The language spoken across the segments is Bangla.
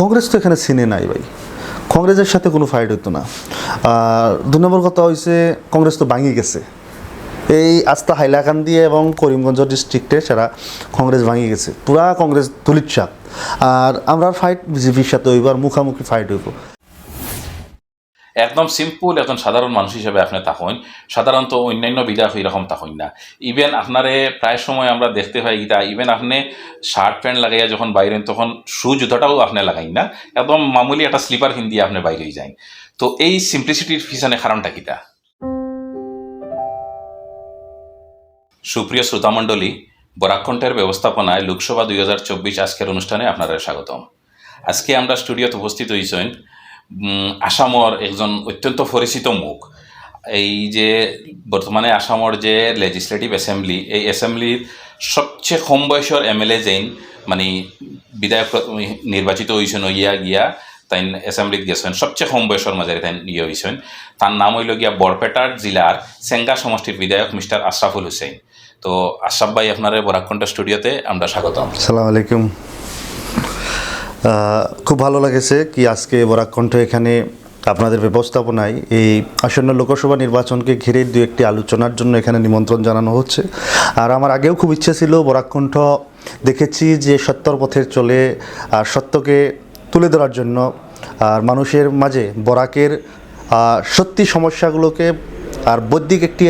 কংগ্রেস তো এখানে সিনে নাই ভাই। কংগ্রেসের সাথে কোনো ফাইট হতো না। আর দু নম্বর কথা হয়েছে কংগ্রেস তো ভাঙি গেছে। এই আস্থা হাইলাকান্দি এবং করিমগঞ্জ ডিস্ট্রিক্টে সেটা কংগ্রেস ভাঙি গেছে। পুরা কংগ্রেস চাপ আর আমরা ফাইট বিজেপির সাথে হইব আর মুখামুখি ফাইট হইব। একদম সিম্পল একজন সাধারণ মানুষ হিসেবে আপনি তাহন সাধারণত অন্যান্য বিধায়ক এরকম তাহন না। ইভেন আপনারে প্রায় সময় আমরা দেখতে পাই গীতা ইভেন আপনি শার্ট প্যান্ট লাগাইয়া যখন বাইরেন তখন শু জুতাটাও আপনি লাগাই না। একদম মামুলি একটা স্লিপার হিন্দি আপনি বাইরে যাই তো এই সিম্পলিসিটির পিছনে কারণটা কিটা সুপ্রিয় শ্রোতামণ্ডলী বরাকণ্ঠের ব্যবস্থাপনায় লোকসভা দুই হাজার চব্বিশ আজকের অনুষ্ঠানে আপনারা স্বাগতম। আজকে আমরা স্টুডিওতে উপস্থিত হয়েছেন আসামর একজন অত্যন্ত পরিচিত মুখ। এই যে বর্তমানে আসামর যে লেজিসলেটিভ অ্যাসেম্বলি এই অ্যাসেম্বলির সবচেয়ে কম বয়সের এম এল এ যেন মানে বিধায়ক নির্বাচিত হয়েছেন ইয়া, গিয়া তাই অ্যাসেম্বলিত গেছেন সবচেয়ে কম বয়সের মাঝে তাই ইয়ে হয়েছেন তার নাম হইল গিয়া বরপেটার জেলার সেঙ্গা সমষ্টির বিধায়ক মিস্টার আশরাফুল হুসেন তো আশরাফ ভাই আপনার বরাকণ্ঠ স্টুডিওতে আমরা স্বাগতম। সালাম আলাইকুম। খুব ভালো লাগেছে কি আজকে বরাকণ্ঠ এখানে আপনাদের ব্যবস্থাপনায় এই আসন্ন লোকসভা নির্বাচনকে ঘিরে দু একটি আলোচনার জন্য এখানে নিমন্ত্রণ জানানো হচ্ছে। আর আমার আগেও খুব ইচ্ছে ছিল বরাকণ্ঠ দেখেছি যে সত্যর পথের চলে আর সত্যকে তুলে ধরার জন্য। আর মানুষের মাঝে বরাকের সত্যি সমস্যাগুলোকে আর বৈদিক একটি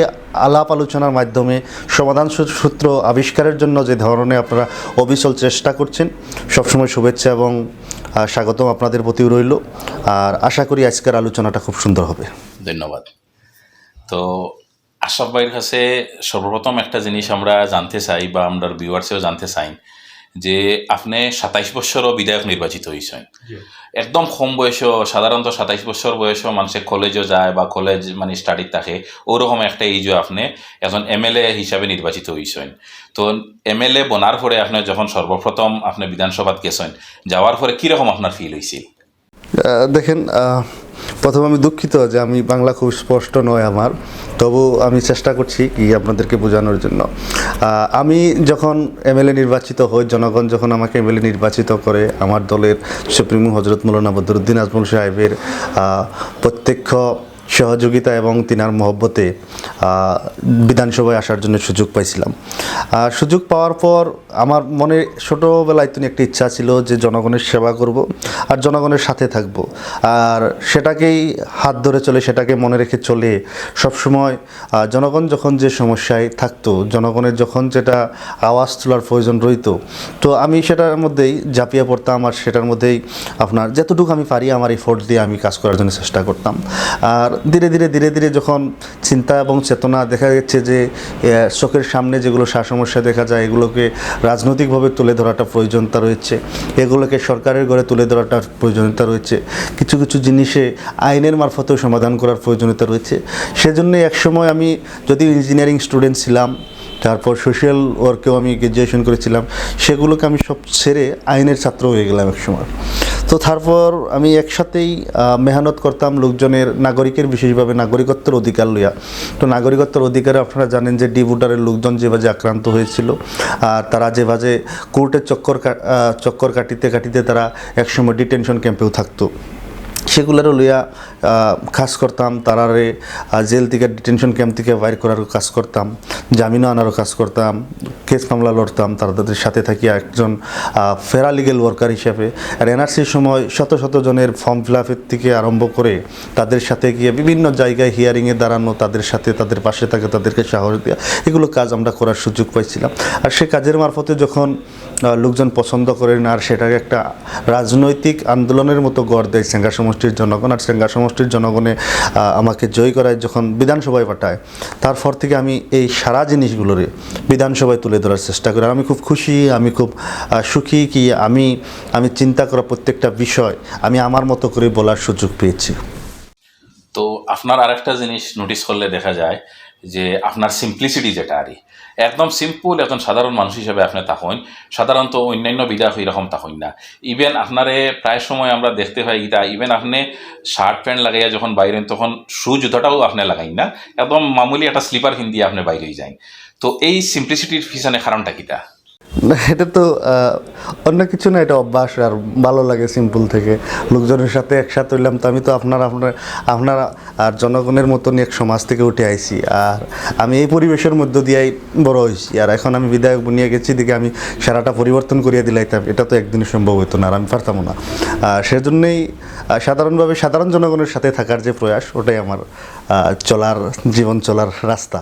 আলাপ আলোচনার মাধ্যমে সমাধান সূত্র আবিষ্কারের জন্য যে ধরনের আপনারা অবিচল চেষ্টা করছেন সবসময় শুভেচ্ছা এবং স্বাগতম আপনাদের প্রতিও রইল। আর আশা করি আজকের আলোচনাটা খুব সুন্দর হবে। ধন্যবাদ। তো আশরাফ ভাইয়ের কাছে সর্বপ্রথম একটা জিনিস আমরা জানতে চাই বা আমরা ভিউয়ার্সেও জানতে চাই যে আপনি সাতাইশ বছরও বিধায়ক নির্বাচিত হয়েছেন। একদম কম বয়সেও, সাধারণত সাতাইশ বছর বয়সেও মানুষের কলেজও যায় বা কলেজ মানে স্টাডি থাকে, ওরকম একটা এইজও আপনি একজন এমএলএ হিসাবে নির্বাচিত হয়েছেন তো এমএলএ বনার পরে আপনি যখন সর্বপ্রথম আপনি বিধানসভাত গেছেন, যাওয়ার পরে কীরকম আপনার ফিল হয়েছিল দেখেন প্রথম আমি দুঃখিত যে আমি বাংলা খুব স্পষ্ট নয় আমার। তবু আমি চেষ্টা করছি কি আপনাদেরকে বোঝানোর জন্য। আমি যখন এমএলএ নির্বাচিত হই, জনগণ যখন আমাকে এমএলএ নির্বাচিত করে, আমার দলের সুপ্রিমো হজরত মৌলানা বদরুদ্দিন আজমল সাহেবের প্রত্যক্ষ সহযোগিতা এবং তিনার মহব্বতে বিধানসভায় আসার জন্য সুযোগ পাইছিলাম। সুযোগ পাওয়ার পর আমার মনে ছোটোবেলায় তুমি একটা ইচ্ছা ছিল যে জনগণের সেবা করব আর জনগণের সাথে থাকব। আর সেটাকেই হাত ধরে চলে, সেটাকে মনে রেখে চলে সবসময় জনগণ যখন যে সমস্যায় থাকতো, জনগণের যখন যেটা আওয়াজ তোলার প্রয়োজন রইতো, তো আমি সেটার মধ্যেই ঝাঁপিয়ে পড়তাম আর সেটার মধ্যেই আপনার যতটুকু আমি পারি আমার এফোর্ট দিয়ে আমি কাজ করার জন্য চেষ্টা করতাম। আর ধীরে ধীরে ধীরে ধীরে যখন চিন্তা এবং চেতনা দেখা যাচ্ছে যে চোখের সামনে যেগুলো সমস্যা দেখা যায়, এগুলোকে রাজনৈতিকভাবে তুলে ধরাটা প্রয়োজনীয়তা রয়েছে। এগুলোকে সরকারের ঘরে তুলে ধরাটা প্রয়োজনীয়তা রয়েছে। কিছু কিছু জিনিসে আইনের মারফতেও সমাধান করার প্রয়োজনীয়তা রয়েছে। সেজন্য একসময় আমি যদি ইঞ্জিনিয়ারিং স্টুডেন্ট ছিলাম তারপর সোশ্যাল ওয়ার্কেও আমি গ্র্যাজুয়েশন করেছিলাম। সেগুলোকে আমি সব ছেড়ে আইনের ছাত্র হয়ে গেলাম একসময় তো তারপর আমি একসাথেই মেহনত করতাম লোকজনের, নাগরিকের বিশেষভাবে নাগরিকত্বের অধিকার লইয়া। তো নাগরিকত্বের অধিকারে আপনারা জানেন যে ডি ভোটারের লোকজন যেভাবে আক্রান্ত হয়েছিল, আর তারা যেভাবে কোর্টের চক্কর চক্কর কাটিতে কাটিতে তারা একসময় ডিটেনশন ক্যাম্পেও থাকতো। সেগুলোরও লইয়া কাজ করতাম। তারারে জেল থেকে ডিটেনশন ক্যাম্প থেকে বাইর করারও কাজ করতাম। জামিনও আনারও কাজ করতাম। কেস মামলা লড়তাম। তারা তাদের সাথে থাকি একজন ফেরালিগেল ওয়ার্কার হিসাবে। আর এনআরসির সময় শত শত জনের ফর্ম ফিল আপের থেকে আরম্ভ করে তাদের সাথে গিয়ে বিভিন্ন জায়গায় হিয়ারিংয়ে দাঁড়ানো, তাদের সাথে তাদের পাশে থাকে, তাদেরকে সাহস দেওয়া এগুলো কাজ আমরা করার সুযোগ পাইছিলাম। আর সে কাজের মারফতে যখন লোকজন পছন্দ করেন, আর সেটাকে একটা রাজনৈতিক আন্দোলনের মতো গড় দেয় সেঙ্গা সমষ্টির জনগণ আর সেঙ্গা সমষ্টির জনগণে আমাকে জয় করায় যখন বিধানসভায় পাঠায়, তারপর থেকে আমি এই সারা জিনিসগুলোরে বিধানসভায় তুলে ধরার চেষ্টা করি। আমি খুব খুশি, আমি খুব সুখী কি আমি আমি চিন্তা করা প্রত্যেকটা বিষয় আমি আমার মতো করে বলার সুযোগ পেয়েছি। তো আপনার আরেকটা জিনিস নোটিশ করলে দেখা যায় যে আপনার সিম্পলিসিটি যেটা আর একদম সিম্পল একজন সাধারণ মানুষ হিসেবে আপনি থাকুন সাধারণত অন্যান্য বিধায়ক এরকম থাকুন না। ইভেন আপনারে প্রায় সময় আমরা দেখতে পাই গীতা ইভেন আপনি শার্ট প্যান্ট লাগাইয়া যখন বাইরেন, তখন শু জুতাটাও আপনি লাগাইন না। একদম মামুলি একটা স্লিপার দিয়ে আপনি বাইরে যাই তো এই সিম্পলিসিটির পিছনে কারণটা কিটা এটা তো অন্য কিছু না, এটা অভ্যাস আর ভালো লাগে সিম্পল থেকে। লোকজনের সাথে একসাথে হইলাম তো আমি তো আপনার আপনার আপনার আর জনগণের মতন এক সমাজ থেকে উঠে আইছি। আর আমি এই পরিবেশের মধ্য দিয়েই বড় হয়েছি আর এখন আমি বিধায়ক বনিয়ে গেছি দিকে আমি সারাটা পরিবর্তন করিয়ে দিলাইতাম। এটা তো একদিনই সম্ভব হতো না, আর আমি পারতাম না। সেজন্যই সাধারণভাবে সাধারণ জনগণের সাথে থাকার যে প্রয়াস, ওটাই আমার চলার, জীবন চলার রাস্তা।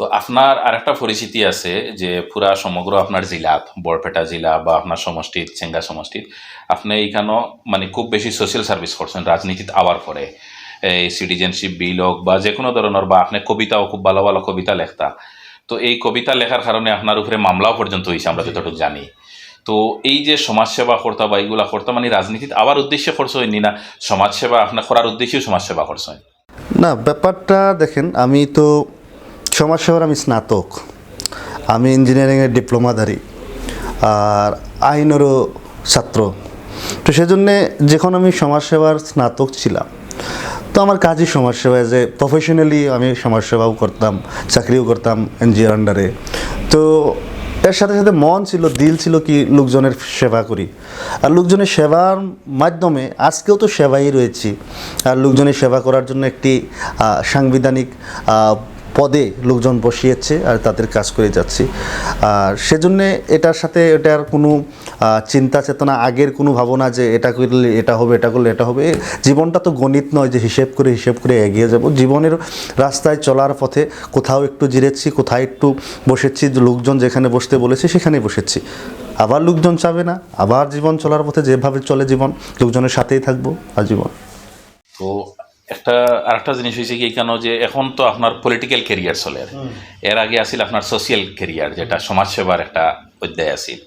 তো আপনার আরেকটা পরিচিতি আছে যে পুরা সমগ্র আপনার জেলাত বরপেটা জেলা বা আপনার সমষ্টিত চেঙ্গা সমষ্টিত আপনি এইখানেও মানে খুব বেশি সোশ্যাল সার্ভিস করছেন রাজনীতিত আওয়ার পরে। এই সিটিজেনশিপ বিল হোক বা যে কোনো ধরনের বা আপনি কবিতাও খুব ভালো ভালো কবিতা লেখতা। তো এই কবিতা লেখার কারণে আপনার উপরে মামলাও পর্যন্ত হয়েছে আমরা যতটুকু জানি। তো এই যে সমাজসেবা করতা বা এইগুলা করতা মানে রাজনীতিত আবার উদ্দেশ্যে খরচ হয়নি না সমাজসেবা আপনার করার উদ্দেশ্যেও সমাজসেবা করছেন না ব্যাপারটা দেখেন আমি তো সমাজসেবার আমি স্নাতক। আমি ইঞ্জিনিয়ারিংয়ের ডিপ্লোমাধারী আর আইনেরও ছাত্র। তো সেজন্যে যখন আমি সমাজসেবার স্নাতক ছিলাম, তো আমার কাজই সমাজসেবায় যে প্রফেশনালি আমি সমাজসেবাও করতাম, চাকরিও করতাম এনজিওর আন্ডারে তো এর সাথে সাথে মন ছিল, দিল ছিল কি লোকজনের সেবা করি। আর লোকজনের সেবার মাধ্যমে আজকেও তো সেবাই রয়েছি। আর লোকজনের সেবা করার জন্য একটি সাংবিধানিক পদে লোকজন বসিয়েছে আর তাদের কাজ করে যাচ্ছি। আর সেজন্যে এটার সাথে এটার কোনো চিন্তা চেতনা আগের কোনো ভাবনা যে এটা করলে এটা হবে, এটা করলে এটা হবে জীবনটা তো গণিত নয় যে হিসেব করে হিসেব করে এগিয়ে যাব। জীবনের রাস্তায় চলার পথে কোথাও একটু জিরেছি, কোথায় একটু বসেছি লোকজন যেখানে বসতে বলেছে সেখানেই বসেছি। আবার লোকজন চাবে না, আবার জীবন চলার পথে যেভাবে চলে জীবন, লোকজনের সাথেই থাকব, আজীবন। তো একটা আরেকটা জিনিস হয়েছে কি কেন যে এখন তো আপনার পলিটিক্যাল কেরিয়ার চলে। এর আগে আছিল আপনার সোশিয়াল কেরিয়ার যেটা সমাজসেবার একটা অধ্যায় আছিল।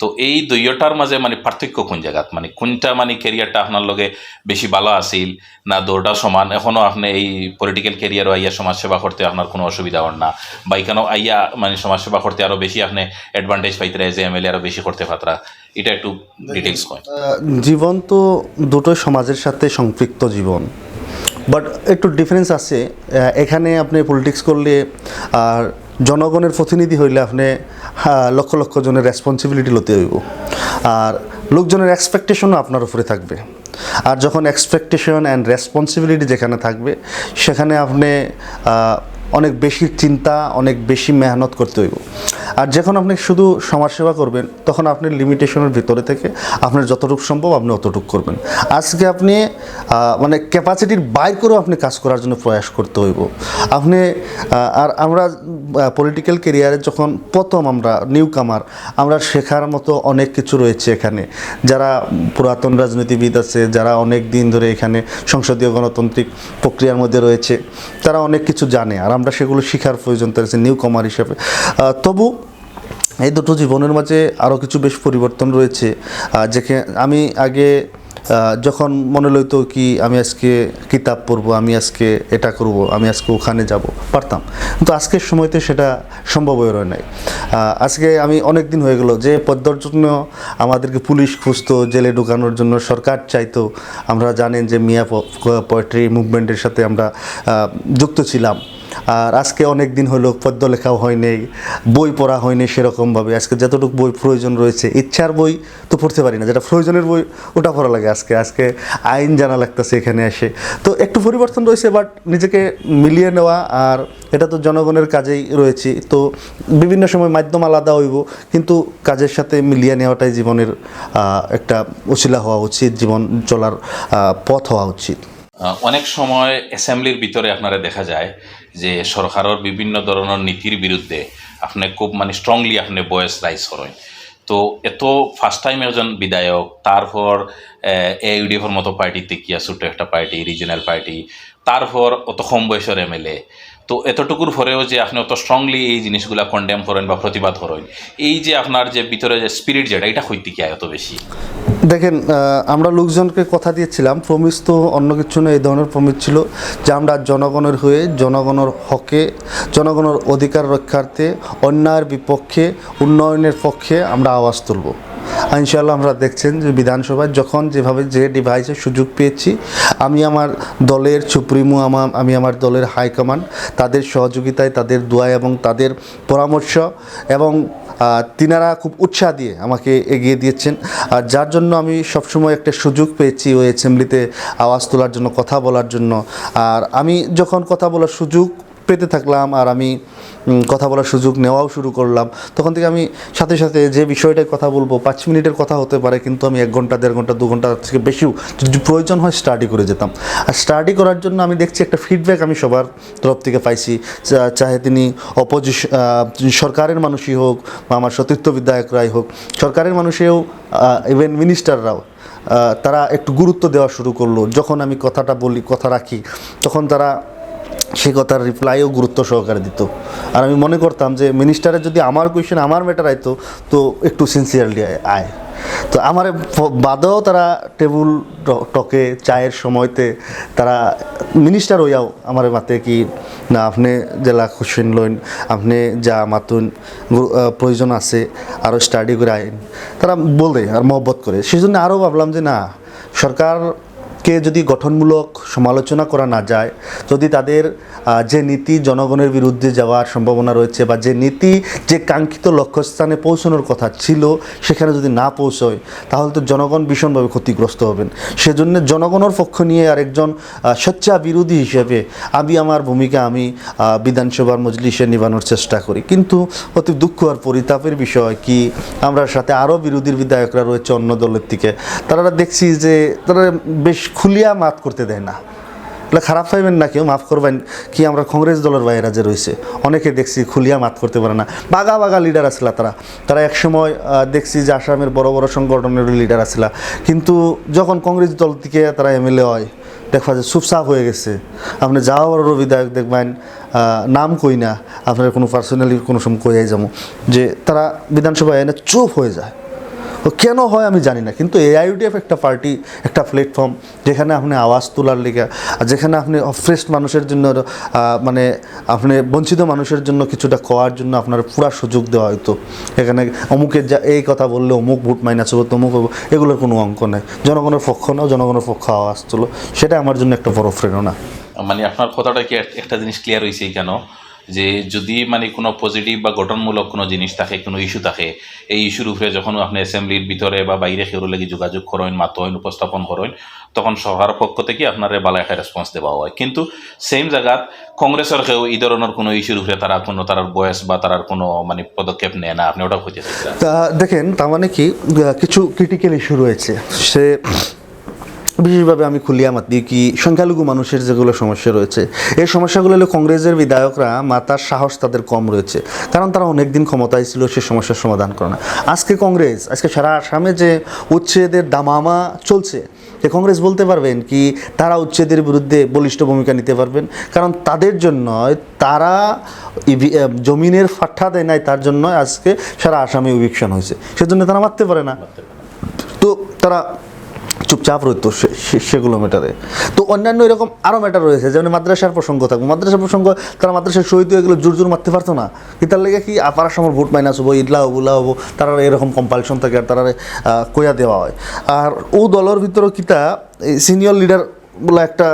তো এই দুইটার মাঝে মানে পার্থক্য কোন জায়গাত? মানে কোনটা মানে কেরিয়ারটা আপনার লগে বেশি ভালো আছিল না দৌড়টা সমান? এখনও আপনি এই পলিটিক্যাল কেরিয়ারও আইয়া সমাজসেবা করতে আপনার কোনো অসুবিধা হন না। বা এখানেও আইয়া মানে সমাজসেবা করতে আরও বেশি আপনি অ্যাডভান্টেজ পাইতে যে এমএলএ আরও বেশি করতে পাত্রা। এটা একটু ডিটেলস কয়। জীবন তো দুটোই সমাজের সাথে সম্পৃক্ত জীবন। বাট একটু ডিফারেন্স আছে। এখানে আপনি পলিটিক্স করলে, আর জনগণের প্রতিনিধি হইলে আপনি লক্ষ লক্ষ জনের রেসপন্সিবিলিটি লতে হইব। আর লোকজনের এক্সপেকটেশনও আপনার উপরে থাকবে। আর যখন এক্সপেকটেশন অ্যান্ড রেসপন্সিবিলিটি যেখানে থাকবে, সেখানে আপনি অনেক বেশি চিন্তা, অনেক বেশি মেহনত করতে হইব। আর যখন আপনি শুধু সমাজসেবা করবেন, তখন আপনি লিমিটেশনের ভিতরে থেকে আপনার যতটুকু সম্ভব আপনি অতটুকু করবেন। আজকে আপনি মানে ক্যাপাসিটির বাইর করেও আপনি কাজ করার জন্য প্রয়াস করতে হইব। আপনি আর আমরা পলিটিক্যাল কেরিয়ারে যখন প্রথম আমরা নিউ কামার আমরা শেখার মতো অনেক কিছু রয়েছে এখানে। যারা পুরাতন রাজনীতিবিদ আছে, যারা অনেক দিন ধরে এখানে সংসদীয় গণতান্ত্রিক প্রক্রিয়ার মধ্যে রয়েছে, তারা অনেক কিছু জানে। আর আমরা সেগুলো শেখার প্রয়োজন রয়েছে নিউ কামার হিসেবে। তবু এই দুটো জীবনের মাঝে আরও কিছু বেশ পরিবর্তন রয়েছে। যেখানে আমি আগে যখন মনে লইতো কি আমি আজকে কিতাব পড়ব, আমি আজকে এটা করব, আমি আজকে ওখানে যাব, পারতাম। কিন্তু আজকের সময়তে সেটা সম্ভব হয়ে রয় নাই। আজকে আমি অনেক দিন হয়ে গেল যে পদ্মার জন্য আমাদেরকে পুলিশ খুঁজতো, জেলে ঢুকানোর জন্য সরকার চাইতো। আমরা জানেন যে মিয়া পোয়েট্রি মুভমেন্টের সাথে আমরা যুক্ত ছিলাম। আর আজকে অনেক দিন হলো পদ্য লেখাও হয়নি, বই পড়া হয়নি সেরকমভাবে। আজকে যতটুকু বই প্রয়োজন রয়েছে, ইচ্ছার বই তো পড়তে পারি না, যেটা প্রয়োজনের বই ওটা পড়া লাগে আজকে। আজকে আইন জানা লাগতেছে এখানে এসে। তো একটু পরিবর্তন রয়েছে বাট নিজেকে মিলিয়ে নেওয়া আর এটা তো জনগণের কাজেই রয়েছে। তো বিভিন্ন সময় মাধ্যম আলাদা হইব, কিন্তু কাজের সাথে মিলিয়ে নেওয়াটাই জীবনের একটা উচিলা হওয়া উচিত, জীবন চলার পথ হওয়া উচিত। অনেক সময় অ্যাসেম্বলির ভিতরে আপনারা দেখা যায় যে সরকারের বিভিন্ন ধরনের নীতির বিরুদ্ধে আপনি খুব মানে স্ট্রংলি আপনি বয়েস রাইজ করেন। তো এত ফার্স্ট টাইম একজন বিধায়ক, তারপর এইউডিএফের মতো পার্টিতে কিয়া ছোট একটা পার্টি রিজিনাল পার্টি তারপর অত কম বয়সের এমএলএ তো এতটুকুর পরেও যে আপনি অত স্ট্রংলি এই জিনিসগুলো কন্ডেম করেন বা প্রতিবাদ করেন, এই যে আপনার যে ভিতরে যে স্পিরিট যেটা, এটা হইতে কি এত বেশি? দেখেন আমরা লোকজনকে কথা দিয়েছিলাম প্রমিস তো অন্য কিছু না, এই ধরনের প্রমিস ছিল যে আমরা জনগণের হয়ে, জনগণের হকে, জনগণের অধিকার রক্ষার্থে, অন্যায়ের বিপক্ষে, উন্নয়নের পক্ষে আমরা আওয়াজ তুলব। আর ইনশাআল্লাহ আমরা দেখছেন যে বিধানসভায় যখন যেভাবে যে ডিভাইসের সুযোগ পেয়েছি, আমি আমার দলের সুপ্রিমো আমার আমি আমার দলের হাইকমান্ড তাদের সহযোগিতায়, তাদের দোয়া এবং তাদের পরামর্শ এবং তিনারা খুব উৎসাহ দিয়ে আমাকে এগিয়ে দিয়েছেন। আর যার জন্য আমি সবসময় একটা সুযোগ পেয়েছি ওই অ্যাসেম্বলিতে আওয়াজ তোলার জন্য, কথা বলার জন্য। আর আমি যখন কথা বলার সুযোগ পেতে থাকলাম আর আমি কথা বলার সুযোগ নেওয়াও শুরু করলাম। তখন থেকে আমি সাথে সাথে যে বিষয়টায় কথা বলব, পাঁচ মিনিটের কথা হতে পারে, কিন্তু আমি এক ঘণ্টা, দেড় ঘণ্টা, দু ঘণ্টা থেকে বেশিও যদি প্রয়োজন হয় স্টাডি করে যেতাম। আর স্টাডি করার জন্য আমি দেখছি একটা ফিডব্যাক আমি সবার তরফ থেকে পাইছি। চাহে তিনি অপোজিশন সরকারের মানুষই হোক বা আমার সতীর্থ বিধায়করাই হোক, সরকারের মানুষেও ইভেন মিনিস্টাররাও তারা একটু গুরুত্ব দেওয়া শুরু করল। যখন আমি কথাটা বলি, কথা রাখি, তখন তারা সে কথার রিপ্লাইও গুরুত্ব সহকারে দিত। আর আমি মনে করতাম যে মিনিস্টারের যদি আমার কোয়েশন আমার ম্যাটার আইতো, তো একটু সিনসিয়ারলি আয় তো আমার বাদেও তারা টেবুল টকে, চায়ের সময়তে তারা মিনিস্টার হইয়াও আমার মাতে কি, না, আপনি জেলা কোশ্চেন লইন, আপনি যা মাতুন প্রয়োজন আছে আরও স্টাডি করে আইন। তারা বলে আর মহব্বত করে। সেই জন্য আরও ভাবলাম যে, না সরকারকে যদি গঠনমূলক সমালোচনা করা না যায় যদি তাদের যে নীতি জনগণের বিরুদ্ধে যাওয়ার সম্ভাবনা রয়েছে বা যে নীতি যে কাঙ্ক্ষিত লক্ষ্যস্থানে পৌঁছানোর কথা ছিল সেখানে যদি না পৌঁছয় তাহলে তো জনগণ ভীষণভাবে ক্ষতিগ্রস্ত হবেন। সেজন্য জনগণের পক্ষ নিয়ে আর একজন আহ, সোচ্চা বিরোধী হিসেবে আমি আমার ভূমিকা আমি বিধানসভার মজলিসে নিবানোর চেষ্টা করি। কিন্তু অতি দুঃখ আর পরিতাপের বিষয় কি আমরা সাথে আরও বিরোধীর বিধায়করা রয়েছে অন্য দলের থেকে তারা দেখছি যে তারা বেশ খুলিয়া মাত করতে দেয় না। এগুলো খারাপ পাইবেন না কেউ, মাফ করবেন কি? আমরা কংগ্রেস দলের বাইরা যে রয়েছে, অনেকে দেখছি খুলিয়া মাত করতে পারে না। বাগা বাগা লিডার আসলা তারা। তারা একসময় দেখছি যে আসামের বড় বড় সংগঠনের লিডার আসলা কিন্তু যখন কংগ্রেস দল থেকে তারা এমএলএ হয় দেখা যে চুপচাপ হয়ে গেছে। আপনি যাওয়া বড় বিধায়ক দেখবেন নাম কই না। আপনার কোনো পার্সোনালি কোনো সময় কইয়াই যাব। যে তারা বিধানসভায় এনে চুপ হয়ে যায়। ও কেন হয় আমি জানি না, কিন্তু এআইউডিএফ একটা পার্টি একটা প্ল্যাটফর্ম যেখানে আপনি আওয়াজ তোলার লিগে, আর যেখানে আপনি অফ্রেস্ট মানুষের জন্য মানে আপনি বঞ্চিত মানুষের জন্য কিছুটা করার জন্য আপনার পুরা সুযোগ দেওয়া হয়তো এখানে অমুকের যা এই কথা বললে অমুক ভোট মাইনাস হব তমুক হব এগুলোর কোনো অঙ্ক নেই। জনগণের পক্ষ নাও, জনগণের পক্ষ আওয়াজ তোলো। সেটা আমার জন্য একটা বড় প্রেরণা। মানে আপনার কথাটা কি একটা জিনিস ক্লিয়ার হয়েছে কেন? যে যদি মানে কোনো পজিটিভ বা গঠনমূলক কোনো জিনিস থাকে, কোনো ইস্যু থাকে, এই ইস্যুর উপরে যখন আপনি অ্যাসেম্বলির ভিতরে বা বাইরে কেউ লাগি যোগাযোগ করেন মাতইন উপস্থাপন করেন, তখন সরকার পক্ষ থেকে আপনার বালা একটা রেসপন্স দেওয়া হয়। কিন্তু সেম জায়গাত কংগ্রেসের কেউ এই ধরনের কোনো ইস্যুর উপরে তারা কোনো তার বয়স বা তার কোনো মানে পদক্ষেপ নেয় না। আপনি ওটা খুঁজে দেখেন, তার মানে কি কিছু ক্রিটিক্যাল ইস্যু রয়েছে। সে বিশেষভাবে আমি খুলিয়া মাতি কি সংখ্যালঘু মানুষের যেগুলো সমস্যা রয়েছে, এই সমস্যাগুলো হলো কংগ্রেসের বিধায়করা মাতার সাহস তাদের কম রয়েছে, কারণ তারা অনেক দিন ক্ষমতায় ছিল, সে সমস্যার সমাধান করে না। আজকে কংগ্রেস, আজকে সারা আসামে যে উচ্ছেদের দামামা চলছে যে কংগ্রেস বলতে পারবেন কি তারা উচ্ছেদের বিরুদ্ধে বলিষ্ঠ ভূমিকা নিতে পারবেন, কারণ তাদের জন্য তারা জমিনের ফাট্টা দেয় নাই, তার জন্য আজকে সারা আসামে ইভিকশন হয়েছে, সেজন্য তারা মারতে পারে না। তো তারা চুপচাপ রইতো সেগুলো ম্যাটারে। তো অন্যান্য এরকম আরও ম্যাটার রয়েছে, যেমন মাদ্রাসার প্রসঙ্গ থাকবে। মাদ্রাসার প্রসঙ্গ, তারা মাদ্রাসার শহীদ হয়ে গেলে জোর জোর মারতে পারতো না। কি তার লেগে কি আপার সময় ভোট মাইনাস হব ইডলা হব, উলা হব, তারা এরকম কম্পালশন থাকে আর তারা কইয়া দেওয়া হয়। আর ও দলের ভিতরে কিতা সিনিয়র লিডার বলে একটা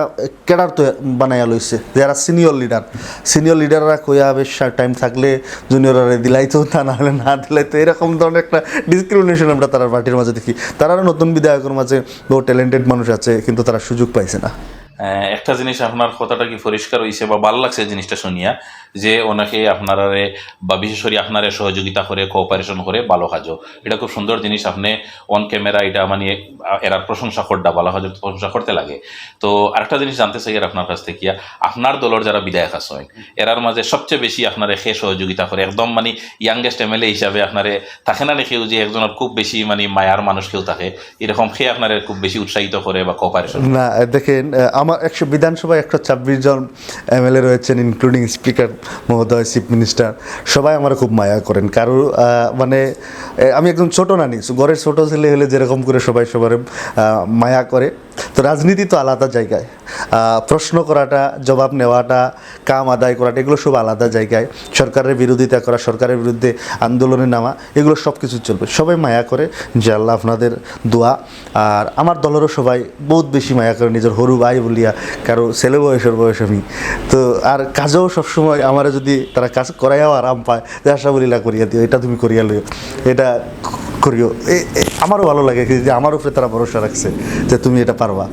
ক্যাডার তো বানাইয়া লইছে, যারা সিনিয়র লিডার সিনিয়র লিডাররা কইয়া বেশ টাইম থাকলে জুনিয়ররা দিলাইতো তা না হলে না দিলাইতো এরকম ধরনের একটা ডিসক্রিমিনেশন আমরা তারা পার্টির মাঝে দেখি। তারা নতুন বিধায়কের মাঝে বহু ট্যালেন্টেড মানুষ আছে, কিন্তু তারা সুযোগ পাইছে না। একটা জিনিস আপনার কথাটা কি পরিষ্কার হয়েছে বা ভালো লাগছে জিনিসটা শুনিয়া? যে ওনাকে আপনারে বা বিশেষ করে আপনারে সহযোগিতা করে কোঅপারেশন করে ভালো কাজও এটা খুব সুন্দর জিনিস, আপনি অন ক্যামেরা এটা মানে এরার প্রশংসা করটা ভালো কাজের প্রশংসা করতে লাগে। তো আরেকটা জিনিস জানতে চাই আর আপনার কাছ থেকে, আপনার দলের যারা বিধায়ক আছেন এরার মাঝে সবচেয়ে বেশি আপনারে সে সহযোগিতা করে? একদম মানে ইয়াংগেস্ট এমএলএ হিসাবে আপনারে থাকে না কেউ যে একজনের খুব বেশি মানে মায়ার মানুষ কেউ থাকে? এরকম সে আপনারে খুব বেশি উৎসাহিত করে বা কোঅপারেশন না, দেখেন আমার একশো বিধানসভায় একশো ছাব্বিশ জন এমএলএ রয়েছেন ইনক্লুডিং স্পিকার মহোদয় চিফ মিনিস্টার সবাই আমার খুব মায়া করেন। কারও মানে আমি একদম ছোট নানি, ঘরের ছোট ছেলে হলে যেরকম করে সবাই সবার মায়া করে। তো রাজনীতি তো আলাদা জায়গায়। প্রশ্ন করাটা, জবাব নেওয়াটা, কাম আদায় করাটা, এগুলো সব আলাদা জায়গায়। সরকারের বিরোধিতা করা, সরকারের বিরুদ্ধে আন্দোলনে নামা, এগুলো সব কিছু চলবে। সবাই মায়া করে যে আল্লাহ আপনাদের দোয়া। আর আমার দলেরও সবাই বহুত বেশি মায়া করে, নিজের হরু ভাই বলিয়া কারও ছেলে বয়সের বয়স আমি। তো আর কাজেও সবসময় আমার যদি তারা কাজ করাইয়াও আরাম পায়, যে আশা বলিলা করিয়া দিও, এটা তুমি করিয়া লিও এটা করিও। আমারও ভালো লাগে যে আমার উপরে তারা ভরসা রাখছে যে তুমি এটা পারবা।